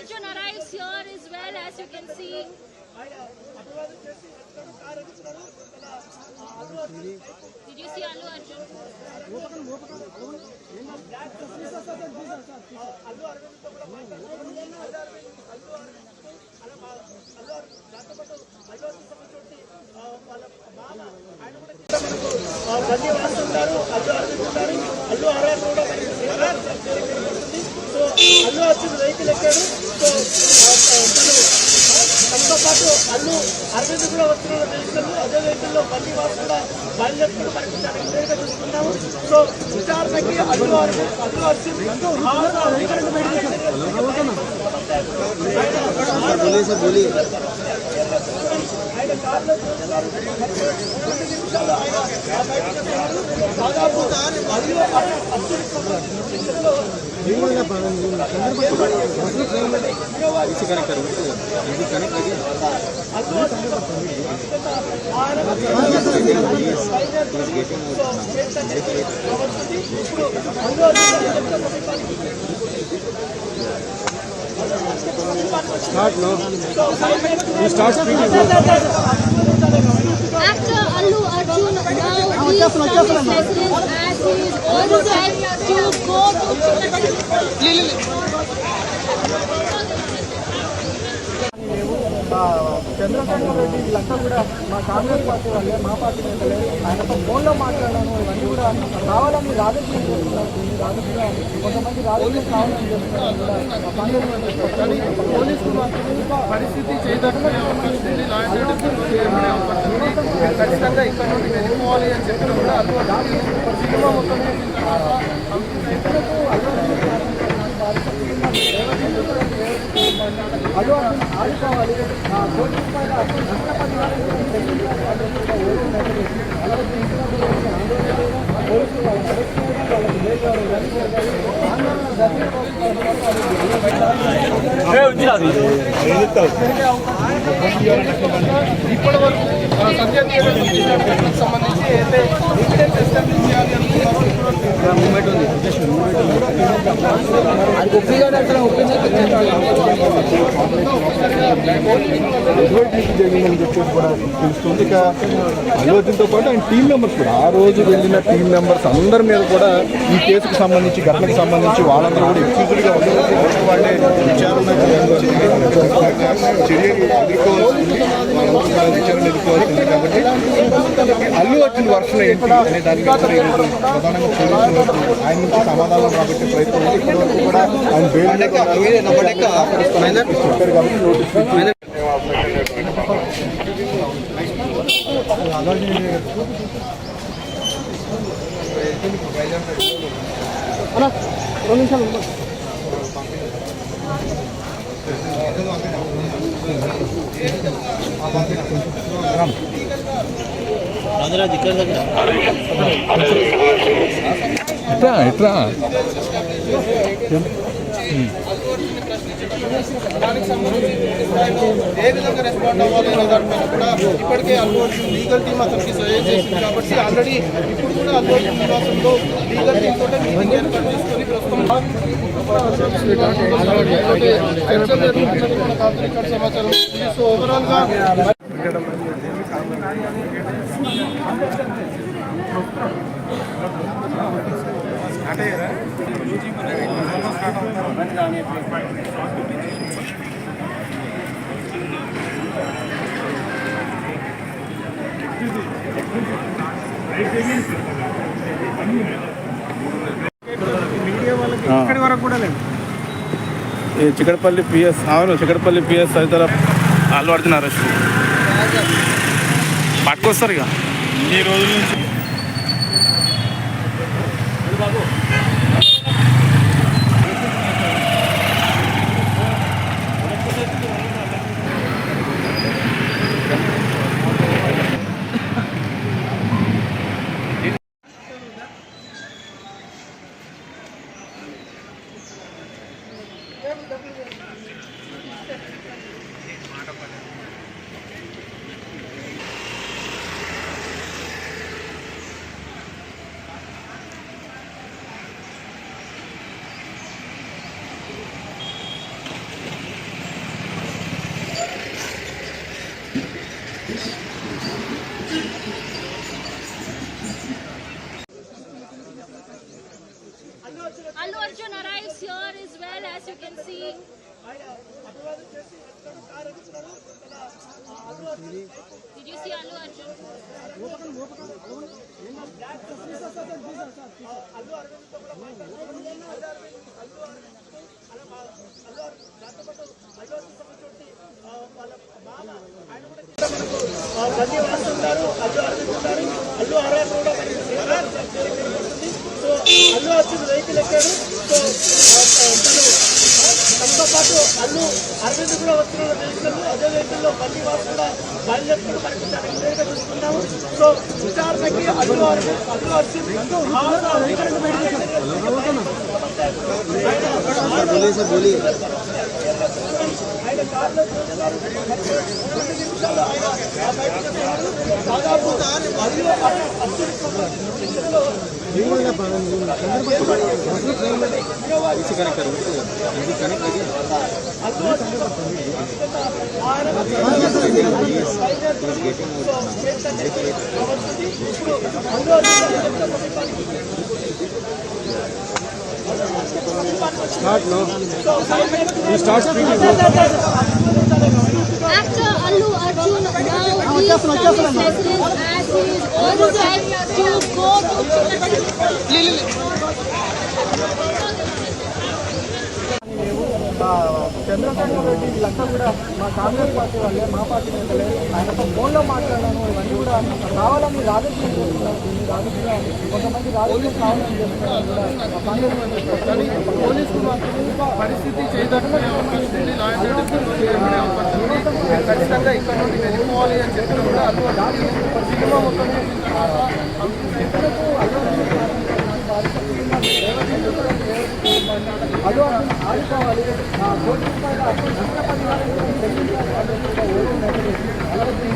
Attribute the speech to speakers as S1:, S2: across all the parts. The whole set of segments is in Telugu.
S1: Arjun arrives here as well, as you can see. Did you see Allu Arjun?
S2: Bunny Vasu ఉంటారు అల్లు అర్జున్ ఉంటారు అల్లు అరవింద్ కూడా సో అల్లు అర్జున్ వెహికల్ ఎక్కాడు సో తను తనతో పాటు అల్లు అరవింద్ కూడా వస్తున్నారు వెహికల్ అదే వాసు కూడా సో విచారణకి అల్లు అర్జున్ అల్లు అర్జున్ ఆయన కార్లో చూస్తున్నారు రెండు నిమిషాలు ఆయన ఆ బయటకు Start now. You start speaking.
S1: After Allu Arjun now is from his lessons as he is all set to go to Lili.
S3: Chandrasekhar Reddy వీళ్ళంతా కూడా మా కాంగ్రెస్ పార్టీ వాళ్ళే మా పార్టీ నేతలే. ఆయనతో ఫోన్లో మాట్లాడాను ఇవన్నీ కూడా కావాలని రాజకీయం చేస్తున్నారు. దీన్ని రాజకీయ కొంతమంది రాజకీయం కావాలని చేస్తున్నారు కూడా కాంగ్రెస్ వాళ్ళు చెప్తారు. కానీ పోలీసులు మాత్రం పరిస్థితి ఖచ్చితంగా ఇక్కడ నుండి వెళ్ళిపోవాలి అని చెప్పిన కూడా అల్లు సినిమా మొత్తం అల్లు అర్జున్ ఆడుకోవాలి ఆ పోలీసు పైన పోలీసులు వాళ్ళని అరెస్ట్ చేయడం వాళ్ళకి వేయడం ఇవన్నీ జరిగాయి. ఆందోళన ఇప్పటి వరకు సత్య సంబంధించి అయితే ఎవిడెన్స్ ఎస్టాబ్లిష్ చేయాలి అనుకున్నారో
S4: ఇప్పుడు చెప్పేసి కూడా తెలుస్తుంది ఇక అల్లు పాటు ఆయన టీం మెంబర్స్ కూడా ఆ రోజు వెళ్ళిన టీం మెంబర్స్ అందరి మీద కూడా ఈ కేసుకు సంబంధించి ఘటనకు సంబంధించి వాళ్ళందరూ కూడా ఎక్స్క్యూజ్డ్గా ఉన్నారు వాళ్ళే విచారణ చర్యలు ఎదుర్కోవాల్సింది కూడా విచారణ ఎదుర్కోవాల్సింది కాబట్టి అల్లు అర్జున్ వర్షం ఏంటి అనే దాని ప్రధానంగా పోలీసులు ఆయన నుంచి సమాధానం ప్రయత్నం. ఇప్పటివరకు కూడా ఆయన బెయిల్ చెప్పారు కాబట్టి నోటీస్
S3: రెండు నిమిషాలు ఉండు.
S4: ఎట్లా ఎట్లా
S3: దానికి సంబంధించి ఆయన ఏ విధంగా రెస్పాండ్ అవ్వాలి అనే దానిపైన కూడా ఇప్పటికే అల్లు లీగల్ అతనికి సజెస్ట్ చేసింది కాబట్టి ఆల్రెడీ ఇప్పుడు కూడా నివాసంలో లీగల్ తోటే మీటింగ్ ఏర్పాటు చేసుకొని ప్రస్తుతం సమాచారం సో ఇక్కడి వరకు కూడా లేదు.
S5: ఈ చికడపల్లి పిఎస్ అవును చికడపల్లి పిఎస్ తదితర అల్లు అర్జున్ అరెస్ట్. పట్టుకొస్తారు ఇక. ఈ రోజుల నుంచి
S2: అల్లు అర్జున్ వెహికల్ ఎక్కాడు సో తను తనతో పాటు అల్లు అరవింద్ కూడా వస్తున్నారు వెహికల్ అదే వెహికల్లో వాసు కూడా బయలుదేరుతున్న పరిస్థితి క్లియర్గా చూస్తున్నాము సో విచారణకి అల్లు అరవింద్ అల్లు అర్జున్. హాజరు ఆయన నిమిషాలు ఆయన ఆ బయటకు వస్తున్నారు. దాదాపు అల్లు అర్జున్ సంబంధించిన
S1: After Allu Arjun, now he is coming specialist as he is all set to go to
S3: ఆ, చంద్రశేఖర్ రెడ్డి వీళ్ళంతా కూడా మా కాంగ్రెస్ పార్టీ వాళ్ళే మా పార్టీ నేతలే ఆయనతో ఫోన్లో మాట్లాడాను ఇవన్నీ కూడా కావాలని కానీ పోలీసులు మాత్రం పరిస్థితి చేయదట్టుకునే అవకాశం ఉంది లా అండ్ అవకాశం ఉంది ఖచ్చితంగా ఇక్కడ నుండి వెళ్ళిపోవాలి అని చెప్పిన కూడా అటువంటి సినిమా మొత్తం అల్లు అర్జున్ ఆడుకోవాలి ఆ కోర్టు నష్టపరిహారం అలాగే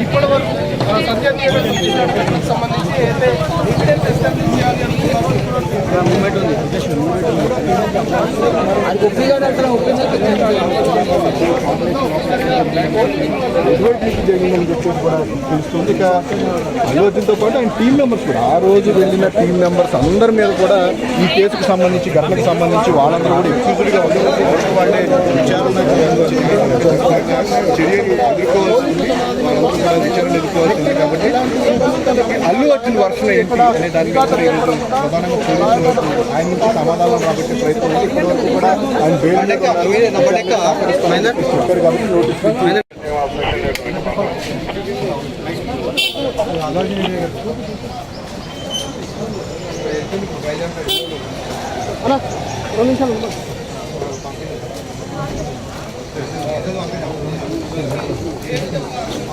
S3: ఇప్పటి వరకు సత్య సంబంధించి అయితే ఎవిడెన్స్ ఎస్టాబ్లిష్ చేయాలి అనుకున్నారో మూమెంట్ ఉంది
S4: జరిగిందని చెప్పేసి కూడా తెలుస్తుంది ఇక అల్లు పాటు ఆయన టీం మెంబర్స్ కూడా ఆ రోజు వెళ్ళిన టీం మెంబర్స్ అందరి మీద కూడా ఈ కేసుకు సంబంధించి ఘటనకు సంబంధించి వాళ్ళందరూ కూడా ఎక్స్క్యూజ్డ్గా వదిలేసి వాళ్ళే విచారణ చర్యలు ఎదుర్కోవాల్సింది వాళ్ళందరూ ఎదుర్కోవాల్సింది కాబట్టి అల్లు అర్జున్ వర్షం ఏంటి అనే దానికి ప్రధానంగా పోలీసులు ఆయన నుంచి సమాధానం రాబట్టే ప్రయత్నం కూడా ఆయన బెయిల్ చెప్పారు కాబట్టి నోటీస్
S3: రెండు నిమిషాలు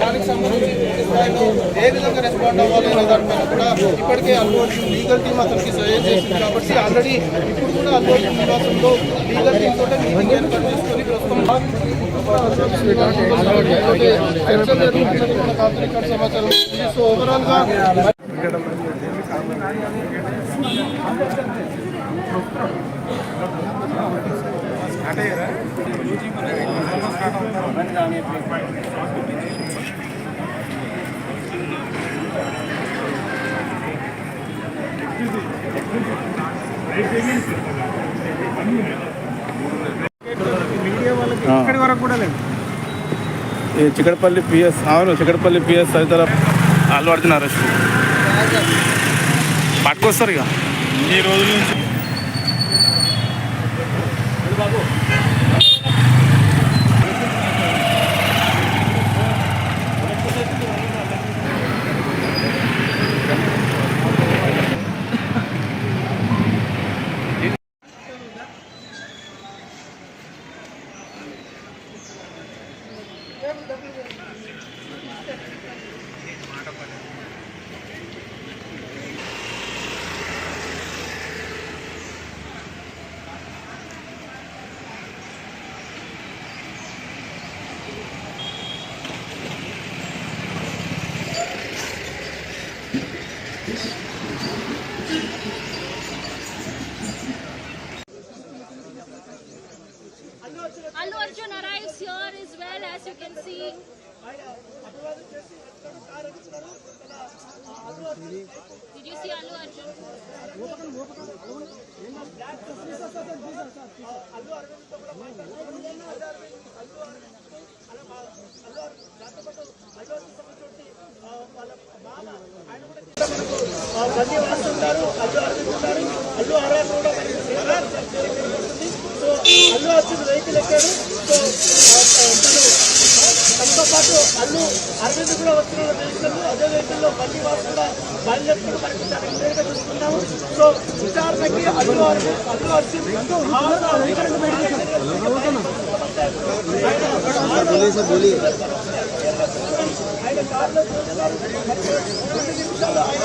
S3: దానికి సంబంధించి ఏ విధంగా రెస్పాండ్ అవ్వాలి అనే దానిపైన కూడా ఇప్పటికే అల్లు లీగల్ టీమ్ అతనికి సజెస్ట్ చేసింది కాబట్టి ఆల్రెడీ ఇప్పుడు కూడా అల్లు నివాసంలో లీగల్ టీమ్ తోటే మీటింగ్ ఏర్పాటు చేసుకొని ప్రస్తుతం సమాచారం సో
S5: ఓవరాల్గా చికడపల్లి పిఎస్ అవును చికడపల్లి పిఎస్ తదితర వాళ్ళు పడుతున్నారు అరెస్ట్. పట్టుకొస్తారు ఇక. ఈ రోజుల నుంచి
S2: మాట అల్లు అర్జున్ వెహికల్ ఎక్కాడు. సో తను తనతో పాటు అల్లు అరవింద్ కూడా వస్తున్నారు వెహికల్ అదే వెహికల్ బండి వాసు కూడా బయలుదేరుతున్న మనకి చాలా చూస్తున్నాము సో విచారణకి అల్లు అరవింద్ అల్లు అర్జున్ ఆయన కార్లో రెండు నిమిషాలు ఆయన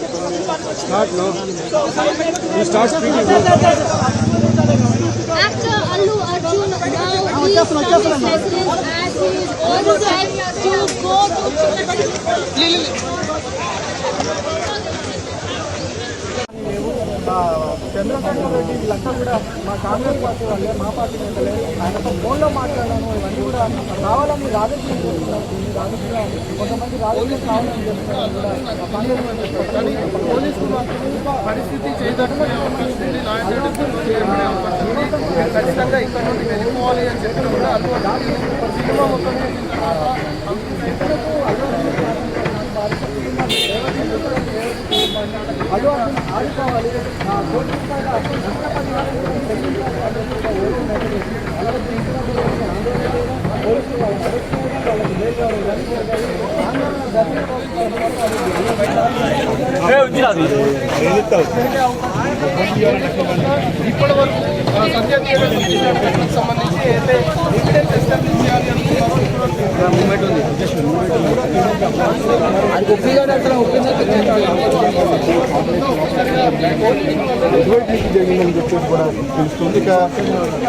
S2: వస్తున్నారు దాదాపు అల్లు అర్జున్ సంబంధించిన
S1: After Allu Arjun, now he is coming specialist as he is all set to go to
S3: ఆ, చంద్రశేఖర్ రెడ్డి వీళ్ళంతా కూడా మా కాంగ్రెస్ పార్టీ వాళ్ళే మా పార్టీ నేతలే ఆయనతో ఫోన్లో మాట్లాడాను ఇవన్నీ కూడా కావాలని రాజకీయం చేస్తున్నారు దీన్ని రాజకీయ కొంతమంది రాజకీయం కావాలని చేస్తున్నారు కూడా మా కాంగ్రెస్ పార్టీ చెప్పారు. కానీ పోలీసులు మాత్రం పరిస్థితి ఖచ్చితంగా ఇక్కడ నుండి వెళ్ళిపోవాలి అని చెప్పిన కూడా అటువంటి సినిమా మొత్తం అదో ఆడుకోవాలి ఆ కోటి రూపాయల అప్పు నష్టపరిహారం కూడా చెల్లించాలి అన్నది కూడా ఎవరూ లేదు. అలాగే తీసుకున్నప్పుడు ఆందోళన పోలీసులు వాళ్ళు అరెస్ట్ చేయడం, వాళ్ళకి బెయిల్ రావడం ఇవన్నీ జరిగాయి. ఆందోళన జరిగిన ఇప్పటి వరకు సత్య థియేటర్ సంబంధించి అయితే ఎవిడెన్స్ ఎస్టాబ్లిష్ చేయాలి అనుకున్నారో మూమెంట్ ఉంది
S4: ఎటువంటి జరిగిందని చెప్పేసి కూడా తెలుస్తుంది ఇక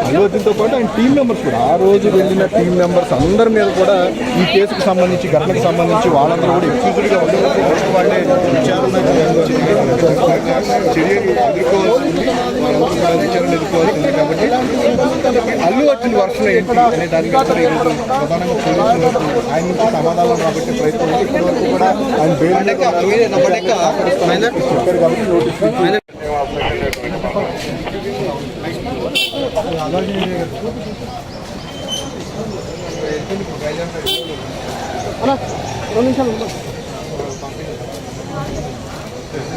S4: అల్లు పాటు ఆయన టీం మెంబర్స్ కూడా. ఆ రోజు వెళ్ళిన టీం మెంబర్స్ అందరి మీద కూడా ఈ కేసుకు సంబంధించి ఘటనకు సంబంధించి వాళ్ళందరూ కూడా ఎక్స్క్యూజ్డ్గా ఉండవచ్చు వాళ్ళే విచారణ చర్యలు ఎదుర్కోవాల్సింది కాబట్టి అల్లు అర్జున్ వర్షం ఏంటి అనే దానికి ప్రధానంగా పోలీసులు ఆయన నుంచి సమాధానం కాబట్టి ప్రయత్నం ఉంది. కూడా ఆయన బెయిల్ కాబట్టి నోటీస్
S3: రెండు నిమిషాలు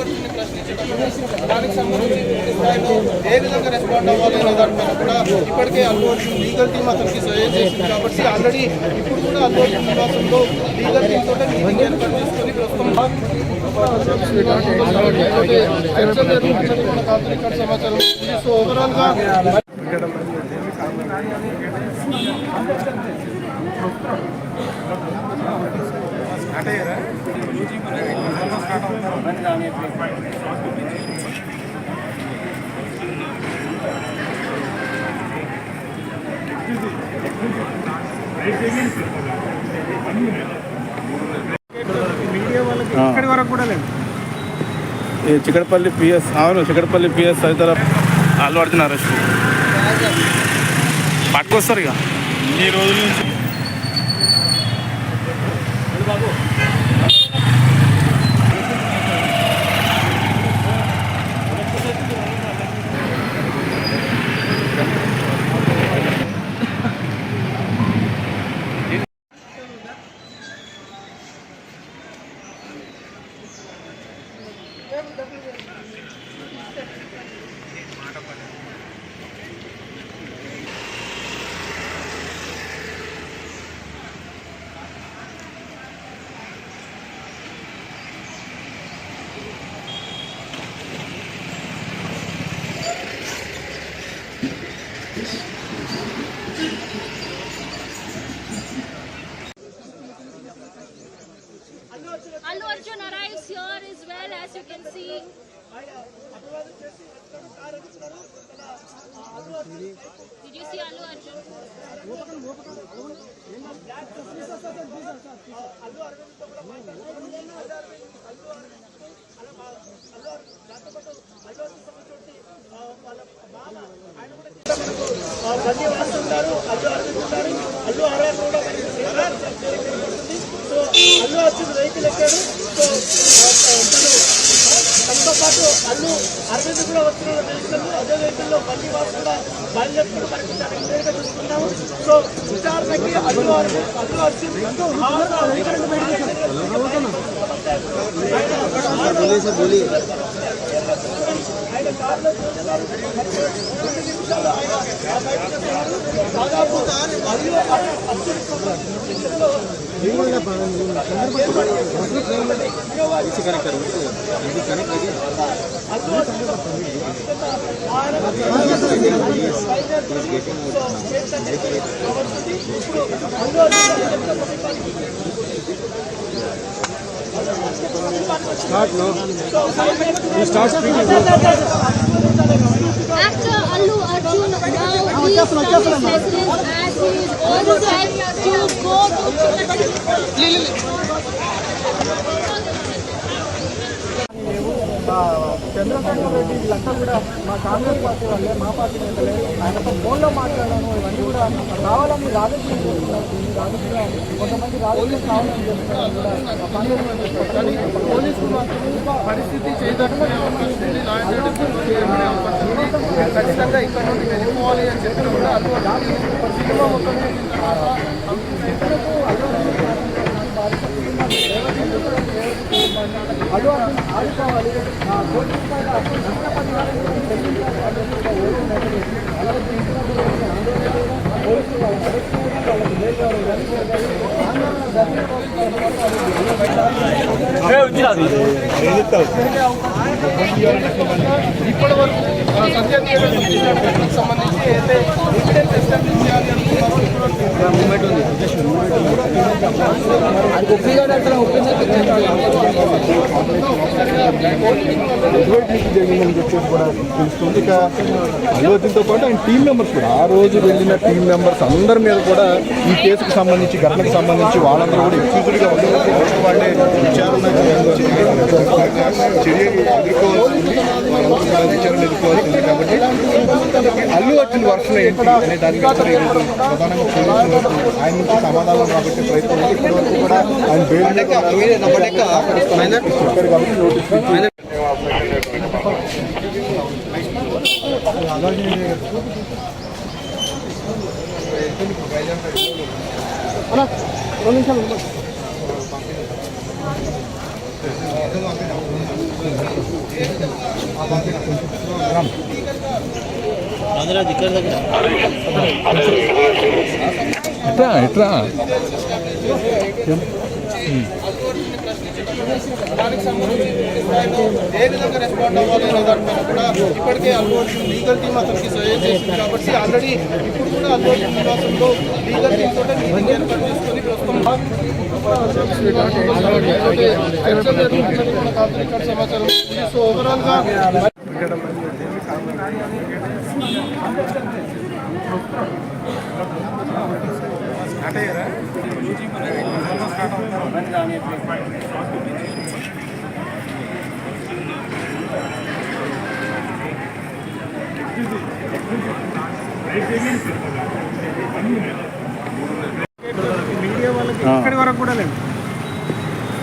S4: ఎట్రా ఎట్రా
S3: దానికి సంబంధించి స్థాయిలో ఏ విధంగా రెస్పాండ్ అవ్వాలి అనే దానిపైన కూడా ఇప్పటికే అల్లు లీగల్ టీమ్ అతనికి సజెస్ట్ చేసింది కాబట్టి ఆల్రెడీ ఇప్పుడు కూడా అల్లు నివాసంలో లీగల్ టీమ్ తోటే మీటింగ్ ఏర్పాటు చేసుకొని ప్రస్తుతం సమాచారం సో
S5: ఓవరాల్గా చికడపల్లి పిఎస్ అవును చికడపల్లి పిఎస్ తదితర అల్లు అర్జున్ అరెస్ట్. పట్టుకొస్తారు ఇక. ఈ రోజు నుంచి
S2: as you can see. Did you see Alu Arjun? ఆయన కూడా మనకు ఆ, ధన్యవాదాలు. ఉంటారు అల్లు అరవింద్ ఉంటారు. అల్లు ఆర్ఆర్ కూడా సో అల్లు అర్జున్ వెహికల్ ఎక్కాడు. సో తను తనతో పాటు అల్లు అరవింద్ కూడా వస్తున్నారు. వెహికల్ అదే వెహికల్లో బండి వాసు కూడా బయలుదేరుతున్న గా చూస్తున్నాము సో విచారణకి అల్లు అరవింద్ అల్లు అర్జున్. ఆయన కారులో చూస్తున్నారు రెండు నిమిషాలు ఆయన ఆ బయటకు వస్తున్నారు. దాదాపు అల్లు అర్జున్ సంబంధించిన
S1: Actor Allu Arjun now he is coming specialist as he is all set to go to
S3: Chandrasekhar Reddy వీళ్ళంతా కూడా మా కాంగ్రెస్ పార్టీ వాళ్ళే మా పార్టీ నేతలే ఆయనతో ఫోన్లో మాట్లాడాను ఇవన్నీ కూడా కావాలని రాజకీయం చేస్తున్నారు దీన్ని రాజకీయ కొంతమంది రాజకీయం కావాలని చేస్తున్నారు కూడా పోలీసులు పరిస్థితి ఖచ్చితంగా ఇక్కడ నుండి వెళ్ళిపోవాలి అని చెప్పిన కూడా అటువంటి పరిస్థితిలో మొత్తమే అల్లు అర్జున్ ఆడుకోవాలి కోటి రూపాయల నష్టపరిహారం అలాగే తీసుకున్నప్పుడు ఆందోళన పోలీసులు వాళ్ళకి ఆందోళన ఇప్పటి వరకు సంబంధించి అయితే ఎవిడెన్స్ ఎస్టాబ్లిష్ చేయాలి
S4: జరిగిందని చెప్పేసి కూడా తెలుస్తుంది ఇక పాటు ఆయన టీం మెంబర్స్ కూడా ఆ రోజు వెళ్ళిన టీం మెంబర్స్ అందరి మీద కూడా ఈ కేసుకు సంబంధించి ఘటనకు సంబంధించి వాళ్ళందరూ కూడా ఎక్స్క్యూజ్డ్గా ఉండవచ్చు వాళ్ళే. విచారణ చర్యలు ఎదుర్కోవాల్సింది ఎదుర్కోవాల్సింది కాబట్టి అల్లు అర్జున్ వర్షం ఏంటి అనే దాని ప్రధానంగా ఆయన నుంచి సమాధానం రాబట్టే ప్రయత్నం ఉంది. కూడా ఆయన చెప్పారు కాబట్టి నోటీస్
S3: రెండు నిమిషాలు ఉండు.
S4: ఎట్లా ఎట్లా
S3: దానికి సంబంధించి ఆయన ఏ విధంగా రెస్పాండ్ అవ్వాలి అనే దానిపైన కూడా ఇప్పటికే అల్లు అర్జున్ లీగల్ టీమ్ అతనికి సజెస్ట్ చేసింది కాబట్టి ఆల్రెడీ ఇప్పుడు కూడా అల్లు అర్జున్ నివాసంలో లీగల్ టీమ్ తోటే మీటింగ్ ఏర్పాటు చేసుకొని ప్రస్తుతం చర్చలు జరుగుతుందని కూడా కాదు ఇక్కడ సమాచారం ఉంది. సో ఓవరాల్గా ఇక్కడి వరకు కూడా లేదు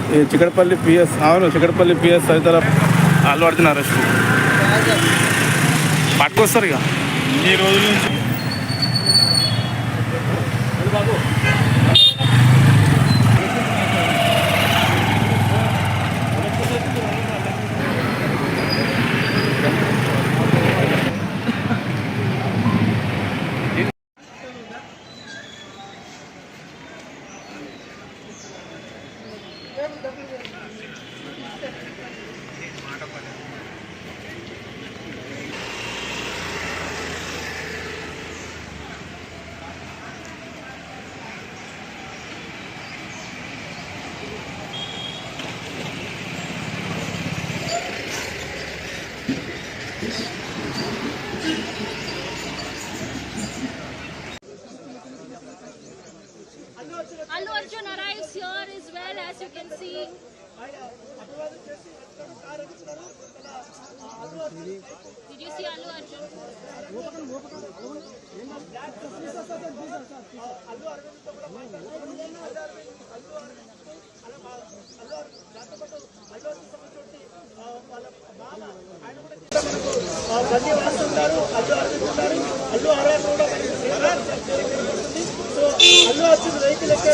S5: ఈ చికడపల్లి పిఎస్ అవును చికడపల్లి పిఎస్ తదితర అల్లు అర్జున్ అరెస్ట్. పట్టుకొస్తారు ఇక. ఈ రోజుల నుంచి
S3: Allu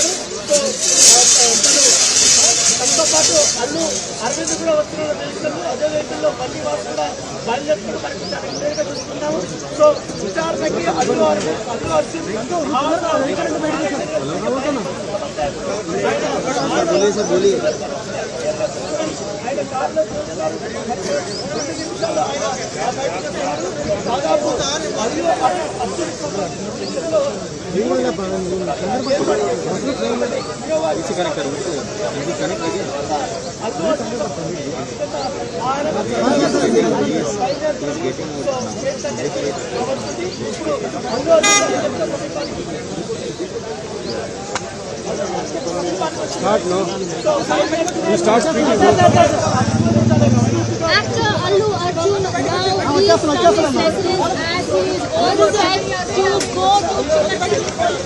S6: వెహికల్ ఎక్కాడు తనతో పాటు అల్లు అరవింద్ కూడా వస్తున్నారు వెహికల్ అదే వెహికల్ బండి వాసు కూడా బయలుదేరుతున్న చూస్తున్నాము సో విచారణకి అల్లు అరవింద్ అల్లు అర్జున్ ఆయన కార్లో చూస్తున్నారు రెండు నిమిషాలు ఆయన ఆ బయటకు వస్తున్నారు. దాదాపు అల్లు అర్జున్ సంబంధించిన
S3: Actor Allu Arjun now leaves from his residence as he is all set to go to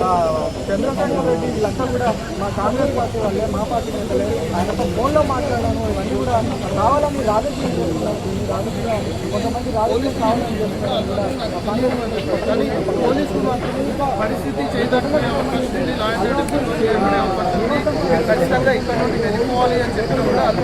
S7: ఆ, చంద్రశేఖర్ రెడ్డి వీళ్ళంతా కూడా మా కాంగ్రెస్ పార్టీ వాళ్ళే మా పార్టీ నేతలే ఆయనతో ఫోన్లో మాట్లాడాను ఇవన్నీ కూడా కావాలని రాజకీయం పోలీసులు
S8: పరిస్థితి చేయదట్టుకునే అవకాశం ఉంది. లా అండ్ ఆర్డర్ ఖచ్చితంగా ఇక్కడ నుండి వెళ్ళిపోవాలి అని చెప్పిన కూడా అల్లు